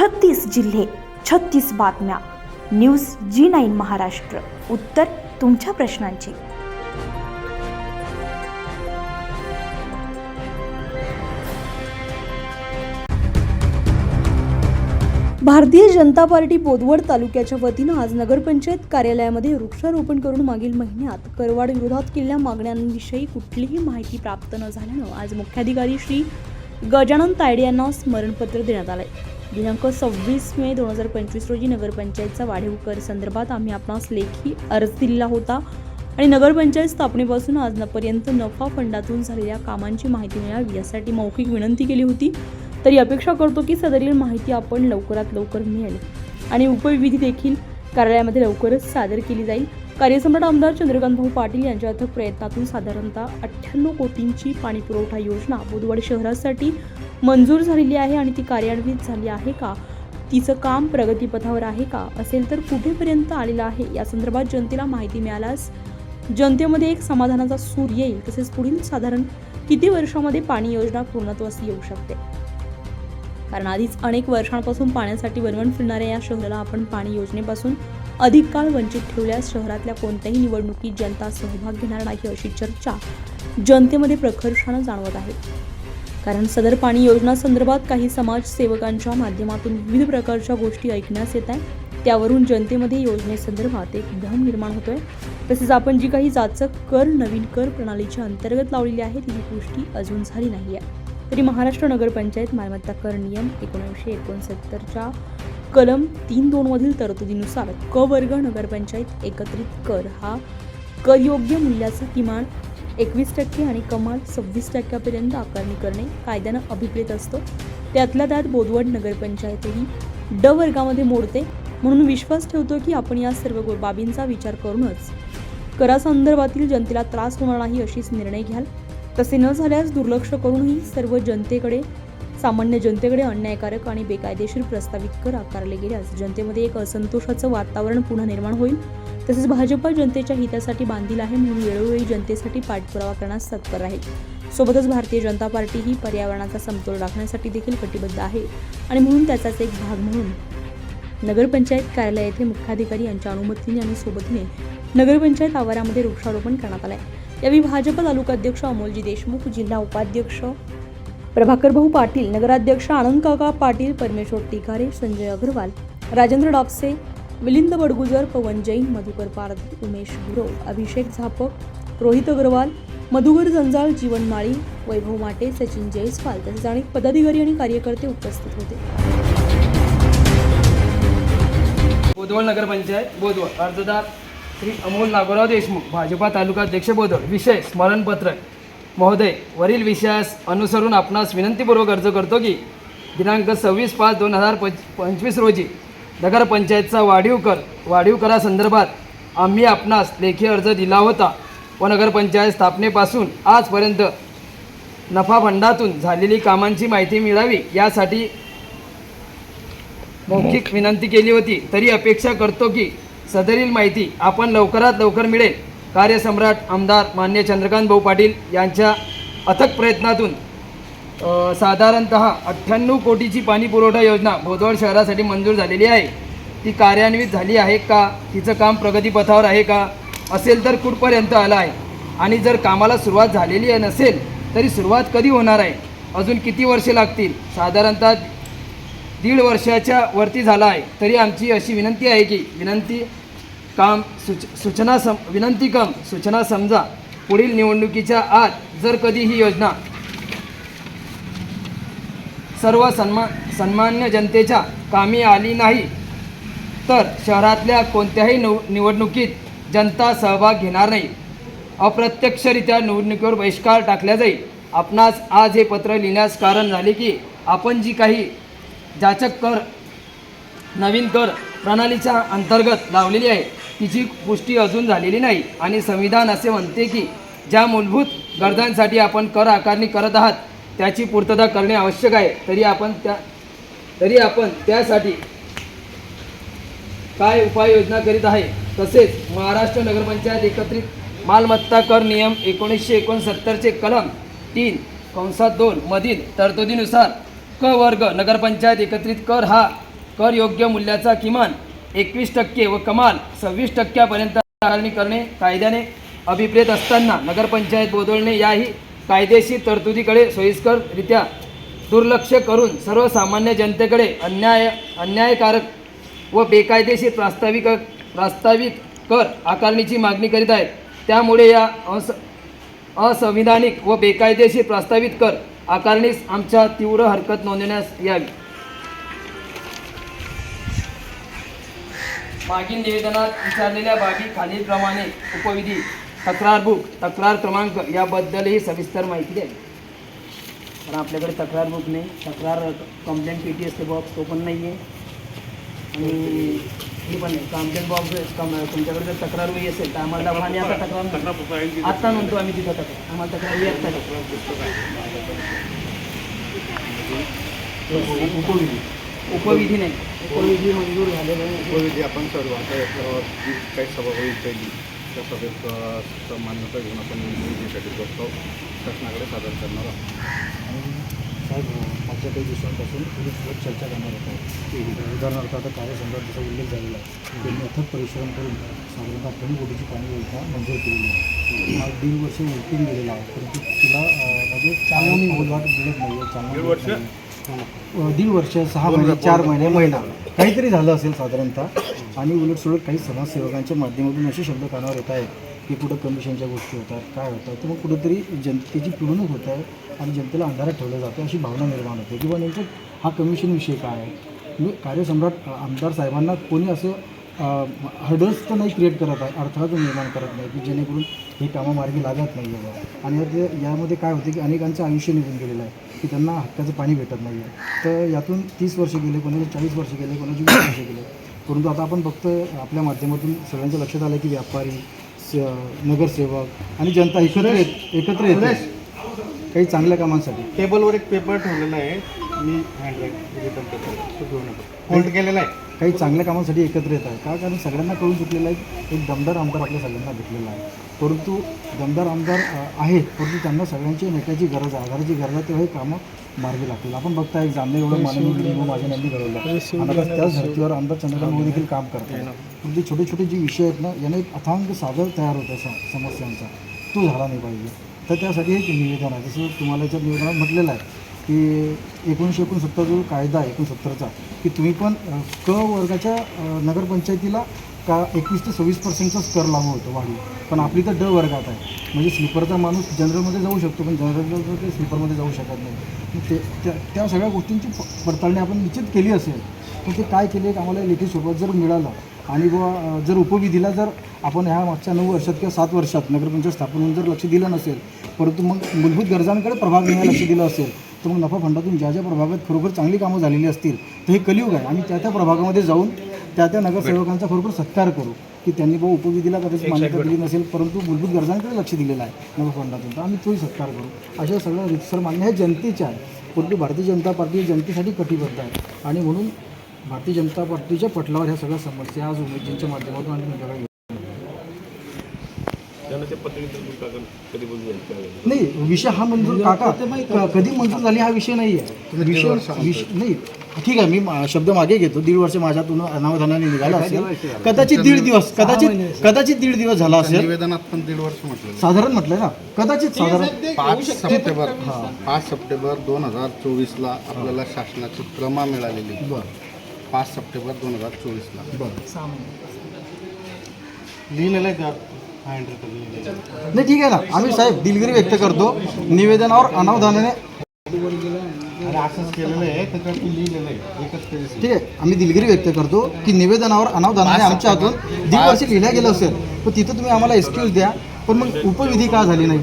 छत्तीस जिल्हे छत्तीस बातम्या. News G nine Maharashtra. उत्तर तुमच्या प्रश्नांची. भारतीय जनता पार्टी बोदवड तालुक्याच्या वतीनं आज नगरपंचायत कार्यालयामध्ये वृक्षारोपण करून मागील महिन्यात करवाड विरोधात केलेल्या मागण्यांविषयी कुठलीही माहिती प्राप्त न झाल्यानं आज मुख्याधिकारी श्री गजानन तायडे यांना स्मरणपत्र देण्यात आलं आहे दिनांक सव्वीस मे दोन हजार पंचवीस रोजी नगरपंचायतचा वाढीव कर संदर्भात आम्ही आपणास लेखी अर्ज दिलेला होता. आणि नगरपंचायत स्थापनेपासून आजपर्यंत नफा फंडातून झालेल्या कामांची माहिती मिळावी यासाठी मौखिक विनंती केली होती. तरी अपेक्षा करतो की सदरील माहिती आपण लवकरात लवकर मिळेल. आणि उपविधी देखील कार्यालयामध्ये लवकरच सादर केली जाईल. कार्यसम्राट आमदार चंद्रकांत भाऊ पाटील यांच्या अथक प्रयत्नातून साधारणतः अठ्ठ्याण्णव कोटींची पाणीपुरवठा योजना बुधवाड शहरासाठी मंजूर झालेली आहे आणि ती कार्यान्वित झाली आहे का? तिचं काम प्रगतीपथावर आहे का? असेल तर कुठेपर्यंत आलेलं आहे? या संदर्भात जनतेला माहिती मिळाल्यास जनतेमध्ये एक समाधानाचा सूर येईल. तसेच पुढील साधारण किती वर्षामध्ये पाणी योजना पूर्णत्वास येऊ शकते? कारण आधीच अनेक वर्षांपासून पाण्यासाठी वणवण फिरणाऱ्या या शहराला आपण पाणी योजनेपासून अधिक काळ वंचित ठेवल्यास शहरातल्या कोणत्याही निवडणुकीत जनता सहभाग घेणार नाही अशी चर्चा जनतेमध्ये प्रकर्षानं जाणवत आहे. कारण सदर पाणी योजना संदर्भात काही समाजसेवकांच्या माध्यमातून विविध प्रकारच्या गोष्टी ऐकण्यास येत आहे त्यावरून जनतेमध्ये योजनेसंदर्भात एक भ्रम निर्माण होतोय. तसेच आपण जी काही जाचक कर नवीन कर प्रणालीच्या अंतर्गत लावलेली आहे ती गोष्टी अजून झाली नाही आहे तरी महाराष्ट्र नगरपंचायत मालमत्ता कर नियम एकोणीसशे एकोणसत्तरच्या कलम तीन दोनमधील तरतुदीनुसार क वर्ग नगरपंचायत एकत्रित कर हा करयोग्य मूल्याचा किमान एकवीस टक्के आणि कमाल सव्वीस टक्क्यापर्यंत आकारणी करणे कायद्यानं अभिप्रेत असतो. त्यातल्या त्यात बोदवड नगरपंचायतही ड वर्गामध्ये मोडते. म्हणून विश्वास ठेवतो की आपण या सर्व गो- बाबींचा विचार करूनच करासंदर्भातील जनतेला त्रास होणार नाही अशीच निर्णय घ्याल. तसे न झाल्यास दुर्लक्ष करूनही सर्व जनतेकडे सामान्य जनतेकडे अन्यायकारक आणि बेकायदेशीर प्रस्तावित कर आकारले गेल्यास जनतेमध्ये एक असंतोषाचं वातावरण पुन्हा निर्माण होईल. तसेच भाजपा जनतेच्या हितासाठी बांधील आहे म्हणून वेळोवेळी जनतेसाठी पाठपुरावा करण्यास तत्पर आहे. सोबतच भारतीय जनता पार्टी ही पर्यावरणाचा समतोल राखण्यासाठी देखील कटिबद्ध आहे. आणि म्हणून त्याचाच एक भाग म्हणून नगरपंचायत कार्यालय येथे मुख्याधिकारी यांच्या अनुमतीने आणि सोबतीने नगरपंचायत आवारामध्ये वृक्षारोपण करण्यात आलं आहे यावेळी भाजप तालुकाध्यक्ष अमोलजी देशमुख जिल्हा उपाध्यक्ष प्रभाकर भाऊ पाटील नगराध्यक्ष आनंद काका पाटील परमेश्वर टिकारे संजय अग्रवाल राजेंद्र डापसे मिलिंद बडगुजर पवन जैन मधुकर पारद उमेश गुरव अभिषेक झापक रोहित अग्रवाल मधुकर जंजाळ जीवन माळी वैभव माटे सचिन जयस्वाल तसेच अनेक पदाधिकारी आणि कार्यकर्ते उपस्थित होते. बोदवड नगरपंचायत बोदवड अर्जदार श्री अमोल नागोराव देशमुख भाजपा तालुका अध्यक्ष विषय स्मरणपत्र. महोदय वरील विषयास अनुसरून आपणास विनंतीपूर्वक अर्ज करतो की दिनांक सव्वीस पाच दोन हजार पंच पंचवीस रोजी नगरपंचायतचा वाढीव कर वाढीव करासंदर्भात आम्ही आपणास लेखी अर्ज दिला होता व नगरपंचायत स्थापनेपासून आजपर्यंत नफा फंडातून झालेली कामांची माहिती मिळावी यासाठी मौखिक विनंती केली होती. तरी अपेक्षा करतो की सदरील माहिती आपण लवकरात लवकर मिळेल. कार्यसम्राट आमदार मान्य चंद्रकांत भाऊ पाटील यांच्या अथक प्रयत्नातून साधारणत साधारणतः अठ्ठ्याण्णव कोटीची पाणी पुरवठा योजना बोदवड शहरासाठी मंजूर झालेली आहे. ती कार्यान्वित झाली आहे का? तिचं काम प्रगतीपथावर आहे का? असेल तर कुठपर्यंत आलं आहे? आणि जर कामाला सुरुवात झालेली आहे नसेल तरी सुरुवात कधी होणार आहे? अजून किती वर्षे लागतील? साधारणतः दीड वर्षाच्या वरती झाला आहे. तरी आमची अशी विनंती आहे की विनंती काम सूच सूचना सम विनंती कम सूचना समजा. पुढील निवडणुकीच्या आत जर कधी ही योजना सर्व सन्मा सन्मान्य जनतेच्या कामी आली नाही तर शहरातल्या कोणत्याही निव निवडणुकीत जनता सहभाग घेणार नाही. अप्रत्यक्षरित्या निवडणुकीवर बहिष्कार टाकला जाईल. आपणास आज हे पत्र लिहिण्यास कारण झाले की आपण जी काही जाचक कर नवीन कर प्रणालीच्या अंतर्गत लावलेली आहे तिची पुष्टी अजून झालेली नाही. आणि संविधान असे म्हणते की ज्या मूलभूत गरजांसाठी आपण कर आकारणी करत आहात त्याची पूर्तता करणे आवश्यक आहे. तरी आपण त्या तरी आपण त्यासाठी काय उपाययोजना करीत आहे? तसेच महाराष्ट्र नगरपंचायत एकत्रित मालमत्ता कर नियम एकोणीसशे एकोणसत्तरचे कलम तीन कंसात दोन मधील तरतुदीनुसार क वर्ग नगरपंचायत एकत्रित कर हा कर योग्य मूल्याचा किमान एकवीस टक्के व कमाल सव्वीस टक्क्यापर्यंत आकारणी करणे कायद्याने अभिप्रेत असताना नगरपंचायत बदलणे याही कायदेशीर तरतुदीकडे सोयीस्कररित्या दुर्लक्ष करून सर्वसामान्य जनतेकडे अन्याय अन्यायकारक व बेकायदेशीर प्रास्ताविक प्रास्ताविक कर आकारणीची मागणी करीत आहेत. त्यामुळे या अस असंविधानिक व बेकायदेशीर प्रस्तावित कर आकारणीस आमच्या तीव्र हरकत नोंदवण्यास यावी. मागील निवेदनात विचारलेल्या बाबी खालीलप्रमाणे. उपविधी तक्रार बुक तक्रार क्रमांक याबद्दलही सविस्तर माहिती द्यावी कारण आपल्याकडे तक्रार बुक नाही. तक्रार कंप्लेंट पेटी असते बॉक्स तो पण नाही आहे आणि हे पण नाही. कंप्लेंट बॉक्स कम तुमच्याकडे जर तक्रार वही असेल तर आम्हाला आणि आता तक्रार. आत्ता नव्हतो आम्ही तिथं तक्रार. आम्हाला तक्रार वही आत्ता उपविधी. उपविधी नाही. उपविधी मंजूर झालेलं नाही. उपविधी आपण सर्व आता याच्यावर जी काही सभा होईल पहिली त्या सभेत मान्यता घेऊन आपण निवडणुकीसाठी प्रस्ताव शासनाकडे सादर करणार आहोत. साहेब मागच्या काही दिवसांपासून पोलीससोबत चर्चा करणार होता उदाहरणार्थ आता कार्यसंदर्भात जसा उल्लेख झालेला आहे त्यांनी अथक परिश्रम करून साधारणतः दोन कोटीची पाणी योजना मंजूर केलेली आहे. आज दीड वर्ष उलटून गेलेला आहे परंतु तिला म्हणजे चांगली बोलवाट मिळत नाही आहे चांगली दीड वर्ष सहा महिने चार महिने महिना. काहीतरी झालं असेल साधारणतः. आणि उलटसुलट काही समाजसेवकांच्या माध्यमातून असे शब्द कानावर येत आहेत की कुठं कमिशनच्या गोष्टी होतात काय होतात. तर मग कुठंतरी जनतेची पिळवणूक होत आहे आणि जनतेला अंधारात ठेवलं जातं अशी भावना निर्माण होते. किंवा नेमकं हा कमिशन विषय काय आहे? म्हणजे कार्यसम्राट आमदार साहेबांना कोणी असं हर्डल्स तर नाही क्रिएट करत आहे अडथळा निर्माण करत नाही की जेणेकरून ही कामं मार्गी लागत नाही आहे आणि यामध्ये काय होते की अनेकांचं आयुष्य निघून गेलेलं आहे की त्यांना हक्काचं पाणी भेटत नाही आहे तर यातून तीस वर्ष गेले कोणाचे चाळीस वर्ष गेले कोणाचे वीस वर्ष गेले. परंतु आता आपण बघतोय आपल्या माध्यमातून सगळ्यांच्या लक्षात आलं की व्यापारी स- नगरसेवक आणि जनता एकत्र येत एकत्र येते काही चांगल्या कामांसाठी. टेबलवर एक पेपर ठेवलेला आहे मी हँडराईट रिटर्न पेपर तो होल्ड केलेला आहे. काही चांगल्या कामासाठी एकत्र येत आहे. का? कारण सगळ्यांना कळून चुकलेलं आहे एक दमदार आमदार आपल्या सगळ्यांना भेटलेला आहे. परंतु दमदार आमदार आहेत परंतु त्यांना सगळ्यांची नेत्याची गरज आहे. आधाराची गरज आहे तेव्हा हे कामं मार्गी लागतील. आपण बघताय एक जामने एवढं माननीय माझ्या यांनी घडवलं आणि त्याच धर्तीवर आमदार चंद्रकांत मोदी देखील काम करतात परंतु छोटे छोटे जे विषय आहेत ना याने एक अथांग सागर तयार होत आहे स- समस्यांचा. तो झाला नाही पाहिजे. तर त्यासाठी एक निवेदन आहे. जसं तुम्हाला याच्या निवेदनात म्हटलेलं आहे की एकोणीसशे एकोणसत्तर जो कायदा एकोणसत्तरचा की तुम्ही पण क वर्गाच्या नगरपंचायतीला का एकवीस ते सव्वीस पर्सेंटचाच कर लागू होतो वाढीव पण आपली तर ड वर्गात आहे. म्हणजे स्लीपरचा माणूस जनरलमध्ये जाऊ शकतो पण जनरल ते स्लीपरमध्ये जाऊ शकत नाही. ते त्या त्या सगळ्या गोष्टींची पडताळणी आपण निश्चित केली असेल पण ते काय केले आम्हाला लेखी स्वरूपात जर मिळालं आणि बुवा जर उपविधीला जर आपण ह्या मागच्या नऊ वर्षात किंवा सात वर्षात नगरपंचायत स्थापन जर लक्ष दिलं नसेल परंतु मग मूलभूत गरजांकडे प्रभावीने लक्ष दिलं असेल तर मग नफा फंडातून ज्या ज्या प्रभागात खरोखर चांगली कामं झालेली असतील तर हे कलियुग आहे. आम्ही त्या त्या प्रभागामध्ये जाऊन त्या त्या नगरसेवकांचा खरोखर सत्कार करू की त्यांनी बहु उपविधीला कदाचित मान्यता दिली नसेल परंतु मूलभूत गरजांकडे लक्ष दिलेलं आहे नफा फंडातून. तर आम्ही तोही सत्कार करू. अशा सगळ्या रितसर मान्य हे जनतेचे आहे परंतु भारतीय जनता पार्टी जनतेसाठी कटिबद्ध आहे. आणि म्हणून भारतीय जनता पार्टीच्या पटलावर ह्या सगळ्या समस्या आज उमेदजींच्या माध्यमातून आम्ही तुमच्याकडे नाही विषय हा मंजूर काका क- कधी मंजूर झाली हा विषय नाही आहे विषय विषय नाही ठीक आहे मी मा- शब्द मागे घेतो. दीड वर्ष माझ्यातून अनावधानाने निघाला असेल. कदाचित दीड दिवस कदाचित कदाचित दीड दिवस झाला असेल. निवेदनात पण दीड वर्ष म्हटलं. साधारण म्हटलंय ना? कदाचित साधारण पाच सप्टेंबर पाच सप्टेंबर दोन हजार चोवीसला आपल्याला शासनाची क्रमा मिळालेली. बरं. पाच सप्टेंबर दोन हजार चोवीसला. बरं. लिहिलेलं आहे का हँडराईट लिहिलेलं आहे नाही ठीक आहे ना. आम्ही साहेब दिलगिरी व्यक्त करतो. निवेदनावर अनावधानाने. ठीक आहे. आम्ही दिलगिरी व्यक्त करतो की निवेदनावर अनावधानाने आमच्या हातून दीड वर्ष लिहिल्या गेलं असेल पण तिथं तुम्ही आम्हाला एक्सक्यूज द्या पण मग उपविधी का झाली नाही?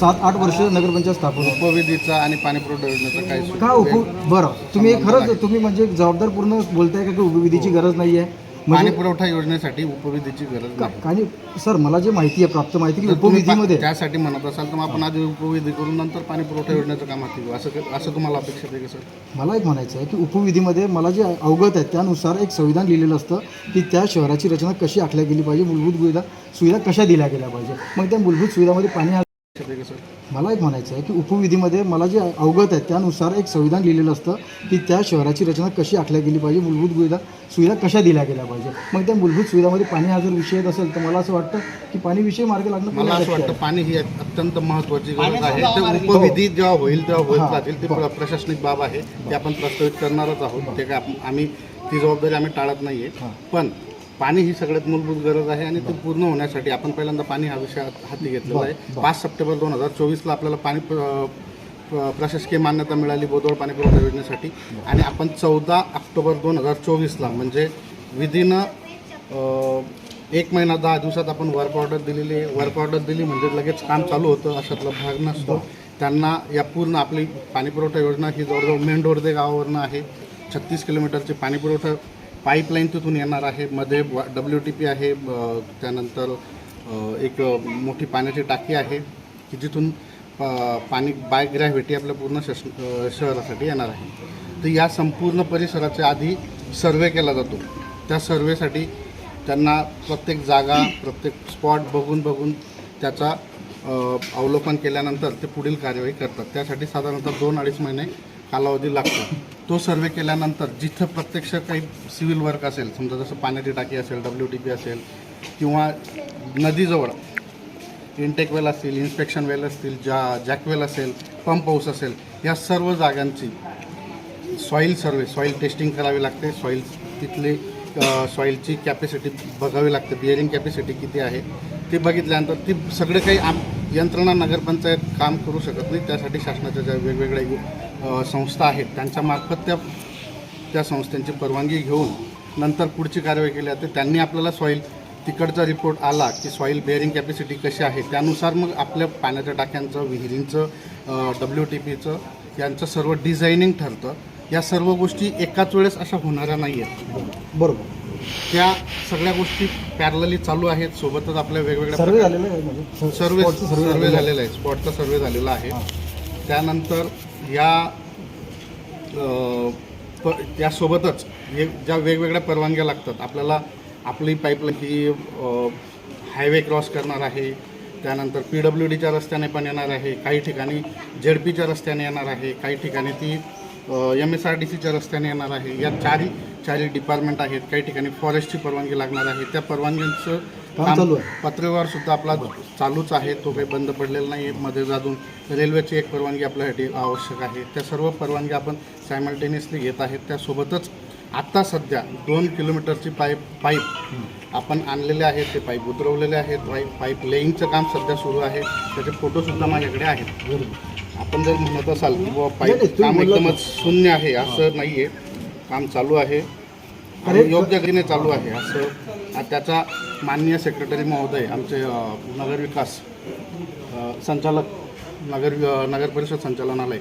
सात आठ वर्ष नगरपंचायत स्थापन. उपविधीचा आणि पाणी पुरवठा योजनेचा सु- का उप बरं. तुम्ही खरंच तुम्ही म्हणजे जबाबदारपूर्ण बोलताय का की उपविधीची गरज नाही आहे पाणी म्हणजे पुरवठा योजनेसाठी उपविधीची गरज नाही. आणि सर मला जे माहिती आहे प्राप्त माहिती की तुम्ही उपविधीमध्ये? पा- त्यासाठी म्हणत असाल तर मग आपण आधी उपविधी करून नंतर पाणी पुरवठा योजनेचं काम हाती घेऊ. असं क- असं तुम्हाला अपेक्षित आहे का सर? मला एक म्हणायचं आहे की उपविधीमध्ये मला जे अवगत आहे त्यानुसार एक संविधान लिहिलेलं असतं की त्या शहराची रचना कशी आखल्या गेली पाहिजे मूलभूत सुविधा सुविधा कशा दिल्या गेल्या पाहिजे. मग त्या मूलभूत सुविधामध्ये पाणी हा- अपेक्षित आहे का सर मला एक म्हणायचं आहे की उपविधीमध्ये मला जे अवगत आहे त्यानुसार एक संविधान लिहिलेलं असतं की त्या शहराची रचना कशी आखल्या गेली पाहिजे मूलभूत सुविधा सुविधा कशा दिल्या गेल्या पाहिजे. मग त्या मूलभूत सुविधामध्ये पाणी हा जर विषय येत असेल तर मला असं वाटतं की पाणी विषय मार्ग लागणं मला असं वाटतं. पाणी ही अत्यंत महत्त्वाची गरज आहे. ते उपविधी जेव्हा होईल तेव्हा होत. राहतील ती प्र- प्रशासनिक बाब आहे. ती आपण प्रस्तावित करणारच आहोत. ते काय आम्ही ती जबाबदारी आम्ही टाळत नाही आहे हां. पण पाणी ही सगळ्यात मूलभूत गरज आहे आणि ते पूर्ण होण्यासाठी आपण पहिल्यांदा पाणी हा विषय हात- घेतलेला आहे. पाच सप्टेंबर दोन हजार चोवीसला आपल्याला पाणी प्र- प्र- प्रशासकीय मान्यता मिळाली बोदवड पाणी पुरवठा योजनेसाठी. आणि आपण चौदा ऑक्टोबर दोन हजार चोवीसला म्हणजे विदिन एक महिना दहा दिवसात आपण वर्क ऑर्डर दिलेली आहे. वर्क ऑर्डर दिली म्हणजे लगेच काम चालू होतं अशातला भाग नसतो. त्यांना या पूर्ण आपली पाणीपुरवठा योजना ही जवळजवळ मेंढोर्दे गावावरनं आहे. छत्तीस किलोमीटरची पाणीपुरवठा पाईपलाईन तिथून येणार आहे. मध्ये डब्ल्यू टी पी आहे त्यानंतर एक मोठी पाण्याची टाकी आहे की जिथून प- पाणी बाय ग्रॅव्हिटी आपल्या पूर्ण शश शहरासाठी येणार आहे. तर या संपूर्ण परिसराच्या आधी सर्वे केला जातो. त्या सर्वेसाठी त्यांना प्रत्येक जागा प्रत्येक स्पॉट बघून बघून त्याचा अवलोकन केल्यानंतर ते पुढील कार्यवाही करतात. त्यासाठी साधारणतः दोन अडीच महिने कालावधी लागतो. तो सर्वे केल्यानंतर जिथं प्रत्यक्ष काही सिव्हिल वर्क असेल समजा जसं पाण्याची टाकी असेल डब्ल्यू टी पी असेल किंवा नदीजवळ इनटेक वेल असतील इन्स्पेक्शन वेल असतील जा जॅकवेल असेल पंप हाऊस असेल या सर्व जागांची सॉईल सर्वे सॉईल टेस्टिंग करावी लागते. सॉईल तिथली सॉईलची कॅपॅसिटी बघावी लागते. बिअरिंग कॅपॅसिटी किती आहे ते बघितल्यानंतर ती सगळे काही आम यंत्रणा नगरपंचायत काम करू शकत नाही. त्यासाठी शासनाच्या ज्या वेगवेगळ्या संस्था आहेत. त्यांच्यामार्फत त्या त्या संस्थांची परवानगी घेऊन नंतर पुढची कारवाई केली जाते. त्यांनी आपल्याला सॉईल तिकडचा रिपोर्ट आला की सॉईल बेअरिंग कॅपॅसिटी कशी आहे त्यानुसार मग आपल्या पाण्याच्या टाक्यांचं विहिरींचं डब्ल्यू टी पीचं यांचं सर्व डिझायनिंग ठरतं. या सर्व गोष्टी एकाच वेळेस अशा होणाऱ्या नाही आहेत बरोबर. त्या सगळ्या गोष्टी पॅरलली चालू आहेत. सोबतच आपल्या वेगवेगळ्या सर्वे सर्वे स्पॉटचं सर्वे झालेलं आहे. झालेला आहे. स्पॉटचा सर्वे झालेला आहे. त्यानंतर या प त्यासोबतच हे ज्या वेगवेगळ्या परवानग्या लागतात आपल्याला आपली पाईपलाईन ही हायवे क्रॉस करणार आहे त्यानंतर पी डब्ल्यू डीच्या रस्त्याने पण येणार आहे काही ठिकाणी झेड पीच्या रस्त्याने येणार आहे काही ठिकाणी ती एम एस आर डी सीच्या रस्त्याने येणार आहे या चारही चारही डिपार्टमेंट आहेत काही ठिकाणी फॉरेस्टची परवानगी लागणार आहे त्या परवानग्यांचं काम चालू आहे. पत्रव्यवहार सुद्धा आपला चालूच आहे. तो काही बंद पडलेला नाही. आहे मध्ये अजून रेल्वेची एक परवानगी आपल्यासाठी आवश्यक आहे. त्या सर्व परवानगी आपण सायमल्टेनियसली घेत आहेत. त्यासोबतच आत्ता सध्या दोन किलोमीटरची पाईप पाईप आपण आणलेले आहेत. ते पाईप उतरवलेले आहेत. पाईप पाईप लेईंगचं काम सध्या सुरू आहे. त्याचे फोटोसुद्धा माझ्याकडे आहेत. आपण जर म्हणत असाल की बाबा पाईप काम एकदमच शून्य आहे असं नाही आहे काम चालू आहे. आणि अरे, योग्य गतीने चालू आहे असं त्याचा माननीय सेक्रेटरी महोदय आमचे नगरविकास संचालक नगर नगर परिषद संचालनालय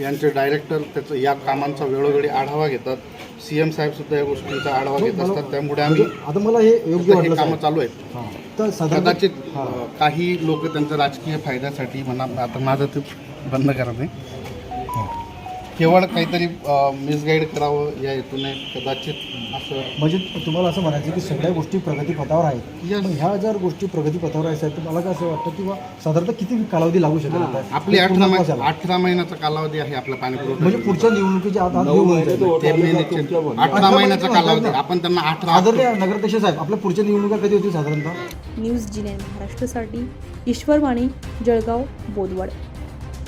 यांचे डायरेक्टर त्याचं या कामांचा वेळोवेळी आढावा घेतात सी एम साहेब सुद्धा या गोष्टींचा आढावा घेत असतात त्यामुळे आम्ही म्हणजे आता मला हे योग्य हे कामं. चालू आहेत हां. कदाचित हां. काही लोक त्यांच्या राजकीय फायद्यासाठी म्हणा आता माझं ते बंद करा नाही केवळ काहीतरी मिसगाईड करावं या हेतूने कदाचित असं म्हणजे तुम्हाला असं म्हणायचं की सगळ्या गोष्टी प्रगतीपथावर आहेत. ह्या जर गोष्टी प्रगतीपथावर आहेत मला काय असं वाटतं की बा साधारणतः किती कालावधी लागू शकेल? आपली हे अठरा. अठरा महिन्याचा कालावधी आहे आपला पाणी म्हणजे पुरवठा पुढच्या निवडणुकीच्या आत अठरा महिन्याचा कालावधी आपण त्यांना अठरा आदरणीय नगराध्यक्ष साहेब आपल्या पुढच्या निवडणुका कधी होती साधारणतः? न्यूज जी नाईन महाराष्ट्रासाठी ईश्वर वाणी जळगाव बोदवड